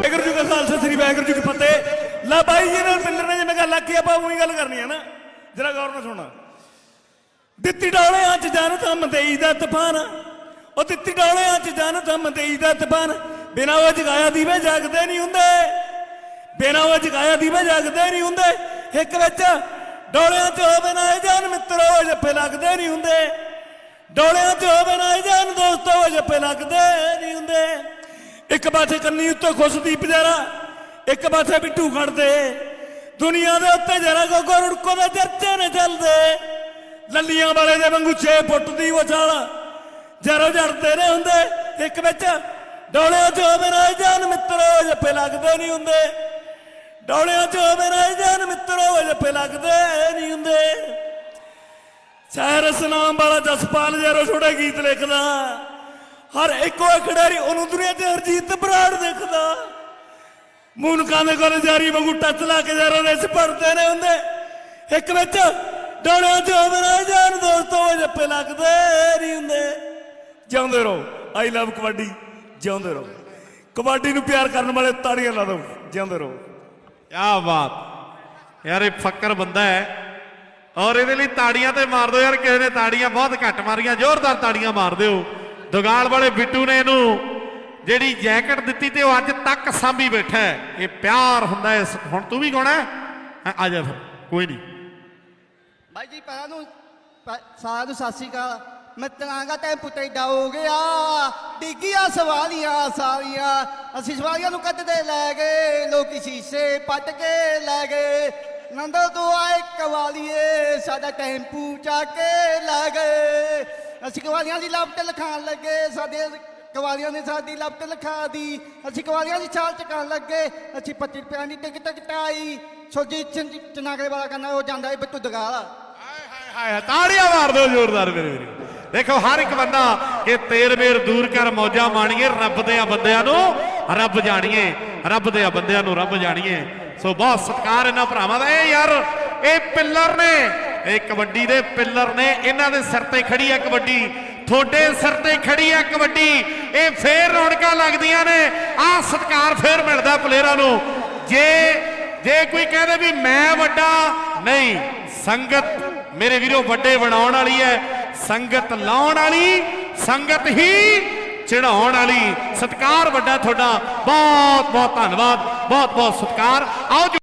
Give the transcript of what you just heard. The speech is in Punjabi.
ਵਾਹਿਗੁਰੂ ਜੀ ਕਾ ਖਾਲਸਾ, ਸ੍ਰੀ ਵਾਹਿਗੁਰੂ ਜੀ ਕੀ ਫਤਿਹ। ਲੈ ਬਾਈ ਜੀ ਨਾਲ ਮਿਲਣ ਨੇ, ਜਿਵੇਂ ਗੱਲ ਆਖੀ, ਆਪਾਂ ਉਹੀ ਗੱਲ ਕਰਨੀ ਹੈ ਨਾ। ਜਰਾ ਗੌਰ ਨਾਲ ਸੁਣਾ। ਦਿੱਤੀ ਡੋਲਿਆਂ ਚ ਜਨ ਤਾਂ ਮਦਈ ਦਾ ਤੂਫਾਨ। ਉਹ ਦਿੱਤੀ ਡੋਲਿਆਂ ਚ ਜਨ ਤਾਂ ਮਦਈ ਦਾ ਤੂਫਾਨ। ਬਿਨਾ ਉਹ ਜਗਾਇਆ ਦੀਵੇ ਜਗਦੇ ਨਹੀਂ ਹੁੰਦੇ। ਬਿਨਾ ਉਹ ਜਗਾਇਆ ਦੀਵੇ ਜਗਦੇ ਨਹੀਂ ਹੁੰਦੇ। ਇੱਕ ਵਿੱਚ ਡੋਲਿਆਂ ਚ ਹੋਵੇ ਨਾ ਜਾਨ ਮਿੱਤਰੋ ਜੱਫੇ ਲੱਗਦੇ ਨਹੀਂ ਹੁੰਦੇ। ਡੋਲਿਆਂ ਚ ਹੋਵੇ ਨਾ ਜਾਨ ਦੋਸਤੋ ਜੱਫੇ ਲੱਗਦੇ ਨਹੀਂ ਹੁੰਦੇ। ਇੱਕ ਪਾਸੇ ਕੰਨੀ ਉੱਤੇ ਖੁਸ਼ਦੀਪ ਜਰਾ ਇੱਕ ਪਾਸੇ ਬਿੱਟੂ ਖੜਦੇ। ਦੁਨੀਆ ਦੇ ਉੱਤੇ ਜਰਾ ਕੋ ਰੁੜਕੋ ਦੇ ਚਰਚੇ ਨੇ ਚੱਲਦੇ। ਲੱਲੀਆਂ ਵਾਲੇ ਦੇ ਵਾਂਗੂ 6 ਫੁੱਟ ਦੀ ਉਹ ਚਾਲ ਜਰਾ ਜੜਦੇ ਨੇ ਹੁੰਦੇ। ਇੱਕ ਵਿੱਚ ਡੋਲਿਆਂ 'ਚ ਹੋ ਨਾ ਇਹ ਜਾਨ ਮਿੱਤਰੋ ਜੱਫੇ ਲੱਗਦੇ ਨਹੀਂ ਹੁੰਦੇ। ਡੋਲਿਆਂ 'ਚ ਹੋਵੇ ਨਾ ਇਹ ਜਾਨ ਮਿੱਤਰੋ ਜੱਫੇ ਲੱਗਦੇ ਨਹੀਂ ਹੁੰਦੇ। ਸਹਿਰਸ ਨਾਮ ਵਾਲਾ ਜਸਪਾਲ ਜਰੋ ਛੋਟੇ ਗੀਤ ਲਿਖਦਾ। ਹਰ ਇੱਕੋ ਖਿਡਾਰੀ ਉਹਨੂੰ ਦੁਨੀਆ 'ਚ ਹਰਜੀਤ ਬਰਾੜ ਦੇਖਦਾ। ਮੂਨਕਾਂ ਦੇ ਕੋਲ ਜਾਰੀ ਵਾਂਗੂ ਟੱਚ ਲਾ ਕੇ ਜਰੋ ਰੇਸ ਪੜਦੇ ਨੇ ਹੁੰਦੇ। ਇੱਕ ਵਿੱਚ ਡੋਲਿਆਂ 'ਚ ਹੋਵੇ ਨਾ ਜਾਨ ਦੋਸਤੋ ਜੱਫੇ ਲੱਗਦੇ ਨਹੀਂ ਹੁੰਦੇ। ਜਿਉਂਦੇ ਰਹੋ। I love kabaddi. ਜਿਉਂਦੇ ਰਹੋ। ਕਬੱਡੀ ਨੂੰ ਪਿਆਰ ਕਰਨ ਵਾਲੇ ਤਾੜੀਆਂ ਲਾ ਦਿਓ। ਜਿਉਂਦੇ ਰਹੋ। ਕਿਆ ਬਾਤ। ਯਾਰ ਇਹ ਫੱਕਰ ਬੰਦਾ ਹੈ। ਔਰ ਇਹਦੇ ਲਈ ਤਾੜੀਆਂ ਤੇ ਮਾਰ ਦਿਓ ਯਾਰ, ਕਿਸੇ ਨੇ ਤਾੜੀਆਂ ਬਹੁਤ ਘੱਟ ਮਾਰੀਆਂ, ਜ਼ੋਰਦਾਰ ਤਾੜੀਆਂ ਮਾਰ ਦਿਓ। ਦੁਗਾਲ ਵਾਲੇ ਬਿੱਟੂ ਨੇ ਇਹਨੂੰ ਜਿਹੜੀ ਜੈਕਟ ਦਿੱਤੀ ਤੇ ਉਹ ਅੱਜ ਤੱਕ ਸਾਂਭੀ ਬੈਠਾ ਇਹ ਪਿਆਰ ਹੁੰਦਾ ਹੈ ਹੁਣ ਤੂੰ ਵੀ ਗਾਉਣਾ ਹੈ? ਆ ਜਾ ਫਿਰ, ਕੋਈ ਨਹੀਂ। ਬਾਈ ਜੀ ਪਹਿਲਾਂ ਨੂੰ ਸਾਰਿਆਂ ਨੂੰ ਸਤਿ ਸ਼੍ਰੀ ਅਕਾਲ। ਮੈਂ ਤਨਾਂਗਾ ਟੈਂਪੂ ਤੇ ਏਡਾ ਗਿਆ। ਡਿੱਗੀਆਂ ਸਵਾਲੀਆਂ ਸਾਰੀਆਂ। ਅਸੀਂ ਸਵਾਲੀਆਂ ਨੂੰ ਕੱਢਦੇ ਲੈ ਗਏ, ਲੋਕੀ ਸ਼ੀਸ਼ੇ ਪੱਟ ਕੇ ਲੈ ਗਏ। ਨੰਦਲ ਤੋਂ ਆਏ ਕਵਾਲੀਏ ਸਾਡਾ ਟੈਂਪੂ ਚੱਕ ਕੇ ਲੈ ਗਏ। ਅਸੀਂ ਕਵਾਲੀਆਂ ਦੀ ਲੱਭ ਤੇ ਲਿਖਾਣ ਲੱਗੇ, ਸਾਡੇ ਕਵਾਲੀਆਂ ਨੇ ਸਾਡੀ ਲੱਭ ਲਿਖਾ ਦੀ। ਅਸੀਂ ਕਵਾਲੀਆਂ ਦੀ ਛਾਲ ਚਕਾਣ ਲੱਗੇ, ਅਸੀਂ 25 ਰੁਪਏ ਦੀ ਟਿਕਟ ਕਟਾਈ। ਸੋਜੀ ਚਨਾਗਲੇ ਵਾਲਾ ਕਹਿੰਦਾ, ਉਹ ਜਾਂਦਾ ਏ ਬਿੱਟੂ ਦਗਾਲ। ਹਾਏ ਹਾਏ, ਤਾੜੀਆਂ ਮਾਰ ਦਿਓ ਜ਼ੋਰਦਾਰ ਮੇਰੇ ਵੀਰੋ। ਦੇਖੋ, ਹਰ ਇੱਕ ਬੰਦਾ ਇਹ ਤੇਰ ਮੇਰ ਦੂਰ ਕਰ, ਮੌਜਾਂ ਮਾਣੀਏ, ਰੱਬ ਦੇ ਆ ਬੰਦਿਆਂ ਨੂੰ, ਰੱਬ ਜਾਣੀਏ, ਰੱਬ ਦੇ ਆ ਬੰਦਿਆਂ ਨੂੰ ਰੱਬ ਜਾਣੀਏ। ਸੋ ਬਹੁਤ ਸਤਿਕਾਰ ਇਹਨਾਂ ਭਰਾਵਾਂ ਦਾ। ਇਹ ਯਾਰ, ਇਹ ਪਿੱਲਰ ਨੇ, ਇਹ ਕਬੱਡੀ ਦੇ ਪਿੱਲਰ ਨੇ। ਇਹਨਾਂ ਦੇ ਸਿਰ ਤੇ ਖੜੀ ਹੈ ਕਬੱਡੀ। ਤੁਹਾਡੇ ਸਿਰ ਤੇ ਖੜੀ ਹੈ ਕਬੱਡੀ। ਇਹ ਫੇਰ ਰੌਣਕਾਂ ਲੱਗਦੀਆਂ ਨੇ। ਆਹ ਸਤਿਕਾਰ ਫੇਰ ਮਿਲਦਾ ਪਲੇਅਰਾਂ ਨੂੰ। ਜੇ ਜੇ ਕੋਈ ਕਹਿੰਦੇ ਵੀ ਮੈਂ ਵੱਡਾ, ਨਹੀਂ, ਸੰਗਤ ਮੇਰੇ ਵੀਰੋ ਵੱਡੇ ਬਣਾਉਣ ਵਾਲੀ ਹੈ। ਸੰਗਤ ਲਾਉਣ ਵਾਲੀ, ਸੰਗਤ ਹੀ ਚੜਾਉਣ ਵਾਲੀ। ਸਤਿਕਾਰ ਵੱਡਾ ਤੁਹਾਡਾ। ਬਹੁਤ ਬਹੁਤ ਧੰਨਵਾਦ। ਬਹੁਤ ਬਹੁਤ ਸਤਿਕਾਰ। ਆਓ ਜੀ।